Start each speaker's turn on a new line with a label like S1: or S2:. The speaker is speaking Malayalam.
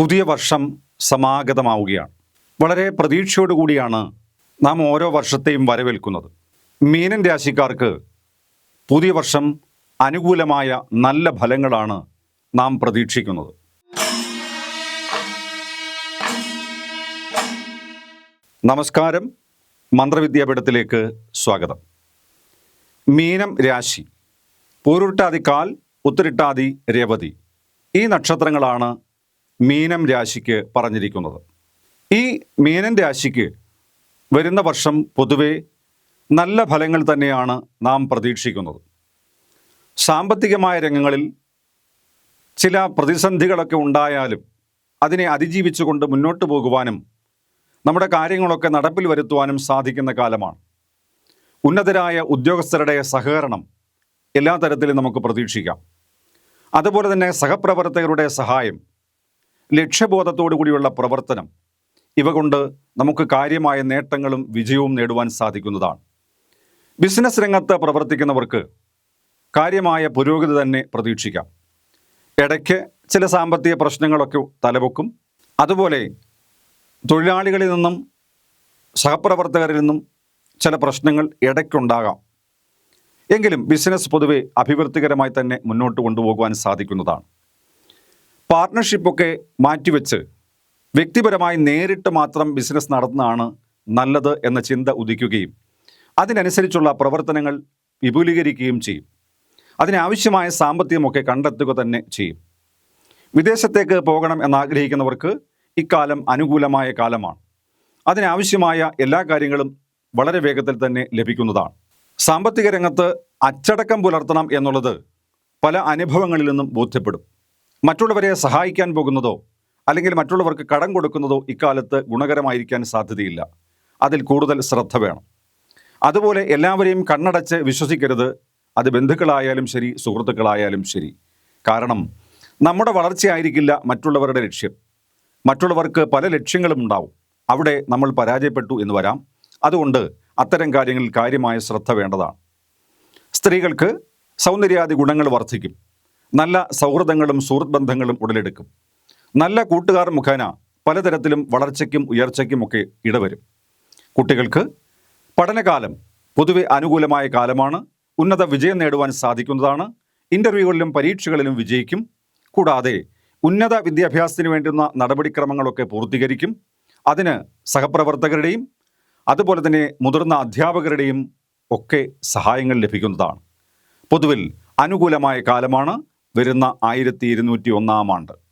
S1: പുതിയ വർഷം സമാഗതമാവുകയാണ്. വളരെ പ്രതീക്ഷയോടുകൂടിയാണ് നാം ഓരോ വർഷത്തെയും വരവേൽക്കുന്നത്. മീനൻ രാശിക്കാർക്ക് പുതിയ വർഷം അനുകൂലമായ നല്ല ഫലങ്ങളാണ് നാം പ്രതീക്ഷിക്കുന്നത്. നമസ്കാരം. മന്ത്രവിദ്യാപീഠത്തിലേക്ക് സ്വാഗതം. മീനം രാശി. പൂരുട്ടാതി കാൽ ഉത്തരിട്ടാതി രേവതി. ഈ നക്ഷത്രങ്ങളാണ് മീനം രാശിക്ക് പറഞ്ഞിരിക്കുന്നത്. ഈ മീനൻ രാശിക്ക് വരുന്ന വർഷം പൊതുവെ നല്ല ഫലങ്ങൾ തന്നെയാണ് നാം പ്രതീക്ഷിക്കുന്നത്. സാമ്പത്തികമായ രംഗങ്ങളിൽ ചില പ്രതിസന്ധികളൊക്കെ ഉണ്ടായാലും അതിനെ അതിജീവിച്ചുകൊണ്ട് മുന്നോട്ട് പോകുവാനും നമ്മുടെ കാര്യങ്ങളൊക്കെ നടപ്പിൽ വരുത്തുവാനും സാധിക്കുന്ന കാലമാണ്. ഉന്നതരായ ഉദ്യോഗസ്ഥരുടെ സഹകരണം എല്ലാ തരത്തിലും നമുക്ക് പ്രതീക്ഷിക്കാം. അതുപോലെ തന്നെ സഹപ്രവർത്തകരുടെ സഹായം ലക്ഷ്യബോധത്തോടു കൂടിയുള്ള പ്രവർത്തനം ഇവ കൊണ്ട് നമുക്ക് കാര്യമായ നേട്ടങ്ങളും വിജയവും നേടുവാൻ സാധിക്കുന്നതാണ്. ബിസിനസ് രംഗത്ത് പ്രവർത്തിക്കുന്നവർക്ക് കാര്യമായ പുരോഗതി തന്നെ പ്രതീക്ഷിക്കാം. ഇടയ്ക്ക് ചില സാമ്പത്തിക പ്രശ്നങ്ങളൊക്കെ തലവെക്കും. അതുപോലെ തൊഴിലാളികളിൽ നിന്നും സഹപ്രവർത്തകരിൽ നിന്നും ചില പ്രശ്നങ്ങൾ ഇടയ്ക്കുണ്ടാകാം. എങ്കിലും ബിസിനസ് പൊതുവെ അഭിവൃദ്ധികരമായി തന്നെ മുന്നോട്ട് കൊണ്ടുപോകുവാൻ സാധിക്കുന്നതാണ്. പാർട്ട്ണർഷിപ്പൊക്കെ മാറ്റിവെച്ച് വ്യക്തിപരമായി നേരിട്ട് മാത്രം ബിസിനസ് നടത്തുന്നതാണ് നല്ലത് എന്ന ചിന്ത ഉദിക്കുകയും അതിനനുസരിച്ചുള്ള പ്രവർത്തനങ്ങൾ വിപുലീകരിക്കുകയും ചെയ്യും. അതിനാവശ്യമായ സാമ്പത്തികമൊക്കെ കണ്ടെത്തുക തന്നെ ചെയ്യും. വിദേശത്തേക്ക് പോകണം എന്നാഗ്രഹിക്കുന്നവർക്ക് ഇക്കാലം അനുകൂലമായ കാലമാണ്. അതിനാവശ്യമായ എല്ലാ കാര്യങ്ങളും വളരെ വേഗത്തിൽ തന്നെ ലഭിക്കുന്നതാണ്. സാമ്പത്തിക രംഗത്ത് അച്ചടക്കം പുലർത്തണം എന്നുള്ളത് പല അനുഭവങ്ങളിൽ നിന്നും ബോധ്യപ്പെടും. മറ്റുള്ളവരെ സഹായിക്കാൻ പോകുന്നതോ അല്ലെങ്കിൽ മറ്റുള്ളവർക്ക് കടം കൊടുക്കുന്നതോ ഇക്കാലത്ത് ഗുണകരമായിരിക്കാൻ സാധ്യതയില്ല. അതിൽ കൂടുതൽ ശ്രദ്ധ വേണം. അതുപോലെ എല്ലാവരെയും കണ്ണടച്ച് വിശ്വസിക്കരുത്. അത് ബന്ധുക്കളായാലും ശരി സുഹൃത്തുക്കളായാലും ശരി. കാരണം നമ്മുടെ വളർച്ചയായിരിക്കില്ല മറ്റുള്ളവരുടെ ലക്ഷ്യം. മറ്റുള്ളവർക്ക് പല ലക്ഷ്യങ്ങളും ഉണ്ടാവും. അവിടെ നമ്മൾ പരാജയപ്പെട്ടു എന്ന് വരാം. അതുകൊണ്ട് അത്തരം കാര്യങ്ങളിൽ കാര്യമായ ശ്രദ്ധ വേണ്ടതാണ്. സ്ത്രീകൾക്ക് സൗന്ദര്യാദി ഗുണങ്ങൾ വർദ്ധിക്കും. നല്ല സൗഹൃദങ്ങളും സുഹൃത്ത് ബന്ധങ്ങളും ഉടലെടുക്കും. നല്ല കൂട്ടുകാർ മുഖേന പലതരത്തിലും വളർച്ചയ്ക്കും ഉയർച്ചയ്ക്കുമൊക്കെ ഇടവരും. കുട്ടികൾക്ക് പഠനകാലം പൊതുവെ അനുകൂലമായ കാലമാണ്. ഉന്നത വിജയം നേടുവാൻ സാധിക്കുന്നതാണ്. ഇന്റർവ്യൂകളിലും പരീക്ഷകളിലും വിജയിക്കും. കൂടാതെ ഉന്നത വിദ്യാഭ്യാസത്തിന് വേണ്ടുന്ന നടപടിക്രമങ്ങളൊക്കെ പൂർത്തീകരിക്കും. അതിന് സഹപ്രവർത്തകരുടെയും അതുപോലെ തന്നെ മുതിർന്ന അധ്യാപകരുടെയും ഒക്കെ സഹായങ്ങൾ ലഭിക്കുന്നതാണ്. പൊതുവിൽ അനുകൂലമായ കാലമാണ്. വരുന്ന ആയിരത്തി ഇരുന്നൂറ്റി ഒന്നാം ആണ്ട്.